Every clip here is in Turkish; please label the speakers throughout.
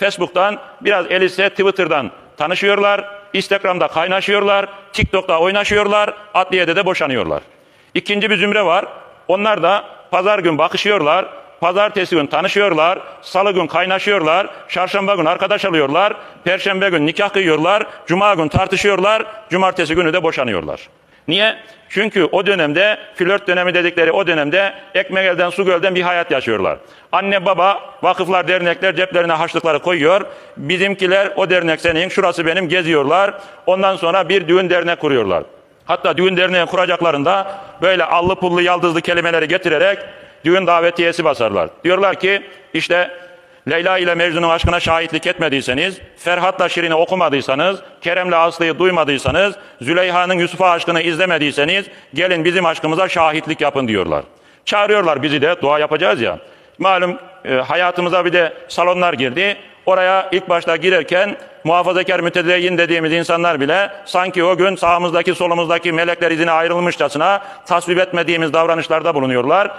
Speaker 1: Facebook'tan, biraz el ise Twitter'dan tanışıyorlar, Instagram'da kaynaşıyorlar, TikTok'ta oynaşıyorlar, adliyede de boşanıyorlar. İkinci bir zümre var. Onlar da pazar gün bakışıyorlar, pazartesi gün tanışıyorlar, salı gün kaynaşıyorlar, çarşamba gün arkadaş alıyorlar, perşembe gün nikah kıyıyorlar, cuma gün tartışıyorlar, cumartesi günü de boşanıyorlar. Niye? Çünkü o dönemde flört dönemi dedikleri o dönemde ekmek elden su gölden bir hayat yaşıyorlar. Anne baba vakıflar dernekler ceplerine harçlıkları koyuyor. Bizimkiler o dernek senin şurası benim geziyorlar. Ondan sonra bir düğün dernek kuruyorlar. Hatta düğün derneği kuracaklarında böyle allı pullu yaldızlı kelimeleri getirerek düğün davetiyesi basarlar. Diyorlar ki işte Leyla ile Mecnun'un aşkına şahitlik etmediyseniz, Ferhat'la Şirin'i okumadıysanız, Kerem'le Aslı'yı duymadıysanız, Züleyha'nın Yusuf'a aşkını izlemediyseniz gelin bizim aşkımıza şahitlik yapın diyorlar. Çağırıyorlar bizi de dua yapacağız ya. Malum e, hayatımıza bir de salonlar girdi. Oraya ilk başta girerken muhafazakar mütedeyyin dediğimiz insanlar bile sanki o gün sağımızdaki solumuzdaki melekler izine ayrılmışçasına tasvip etmediğimiz davranışlarda bulunuyorlar.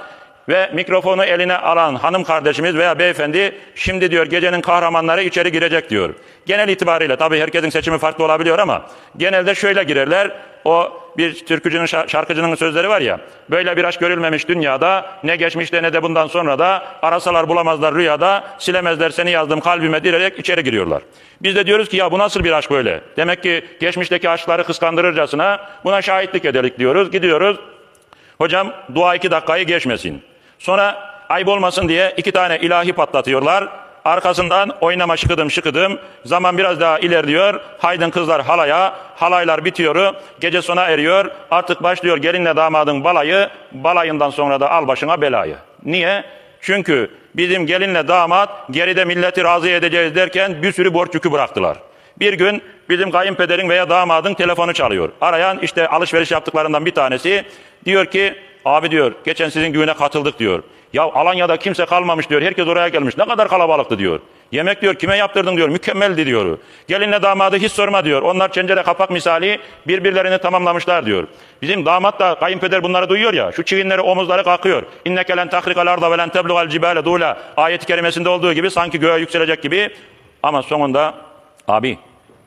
Speaker 1: Ve mikrofonu eline alan hanım kardeşimiz veya beyefendi şimdi diyor gecenin kahramanları içeri girecek diyor. Genel itibariyle tabii herkesin seçimi farklı olabiliyor ama genelde şöyle girerler. O bir türkücünün şa- şarkıcının sözleri var ya. Böyle bir aşk görülmemiş dünyada ne geçmişte ne de bundan sonra da arasalar bulamazlar rüyada silemezler seni yazdım kalbime direrek içeri giriyorlar. Biz de diyoruz ki ya bu nasıl bir aşk böyle? Demek ki geçmişteki aşkları kıskandırırcasına buna şahitlik edelik diyoruz. Gidiyoruz Hocam dua iki dakikayı geçmesin. Sonra ayıp olmasın diye iki tane ilahi patlatıyorlar. Arkasından oynama şıkıdım şıkıdım. Zaman biraz daha ilerliyor. Haydın kızlar halaya. Halaylar bitiyor. Gece sona eriyor. Artık başlıyor gelinle damadın balayı. Balayından sonra da al başına belayı. Niye? Çünkü bizim gelinle damat geride milleti razı edeceğiz derken bir sürü borç yükü bıraktılar. Bir gün bizim kayınpederin veya damadın telefonu çalıyor. Arayan işte alışveriş yaptıklarından bir tanesi diyor ki abi diyor geçen sizin düğüne katıldık diyor. Ya Alanya'da kimse kalmamış diyor. Herkes oraya gelmiş. Ne kadar kalabalıktı diyor. Yemek diyor kime yaptırdın diyor. Mükemmeldi diyor. Gelinle damadı hiç sorma diyor. Onlar çencere kapak misali birbirlerini tamamlamışlar diyor. Bizim damat da kayınpeder bunları duyuyor ya. Şu çivinleri omuzları kalkıyor. İnneke len tahrikal arda ve len teblugal cibale dula. Ayet-i kerimesinde olduğu gibi sanki göğe yükselecek gibi. Ama sonunda abi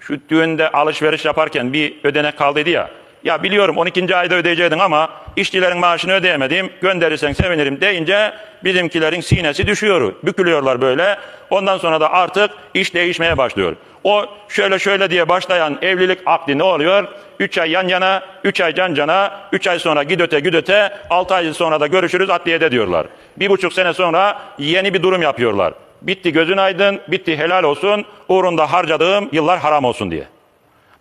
Speaker 1: şu düğünde alışveriş yaparken bir ödenek kaldıydı ya. Ya biliyorum 12. ayda ödeyeceydin ama işçilerin maaşını ödeyemedim gönderirsen sevinirim deyince bizimkilerin sinesi düşüyor. Bükülüyorlar böyle. Ondan sonra da artık iş değişmeye başlıyor. O şöyle şöyle diye başlayan evlilik akdi ne oluyor? 3 ay yan yana, 3 ay can cana, 3 ay sonra gidöte gidöte, 6 ay sonra da görüşürüz adliyede diyorlar. Bir buçuk sene sonra yeni bir durum yapıyorlar. Bitti gözün aydın, bitti helal olsun, uğrunda harcadığım yıllar haram olsun diye.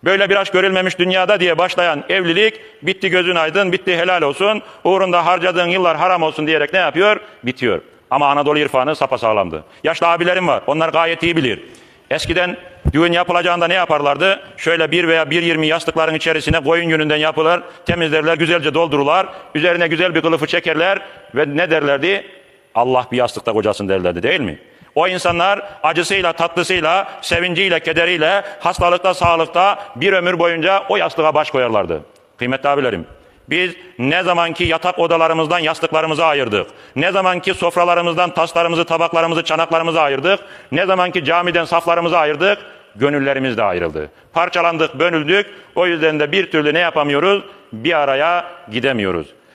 Speaker 1: Böyle bir aşk görülmemiş dünyada diye başlayan evlilik bitti gözün aydın, bitti helal olsun, uğrunda harcadığın yıllar haram olsun diyerek ne yapıyor? Bitiyor. Ama Anadolu irfanı sapasağlamdı. Yaşlı abilerim var, onlar gayet iyi bilir. Eskiden düğün yapılacağında ne yaparlardı? Şöyle bir veya bir yirmi yastıkların içerisine koyun yününden yapılır, temizlerler, güzelce doldururlar, üzerine güzel bir kılıfı çekerler ve ne derlerdi? Allah bir yastıkta kocasın derlerdi değil mi? O insanlar acısıyla, tatlısıyla, sevinciyle, kederiyle, hastalıkta, sağlıkta bir ömür boyunca o yastığa baş koyarlardı. Kıymetli abilerim, biz ne zamanki yatak odalarımızdan yastıklarımızı ayırdık, ne zamanki sofralarımızdan taslarımızı, tabaklarımızı, çanaklarımızı ayırdık, ne zamanki camiden saflarımızı ayırdık, gönüllerimiz de ayrıldı. Parçalandık, bölündük, o yüzden de bir türlü ne yapamıyoruz? Bir araya gidemiyoruz.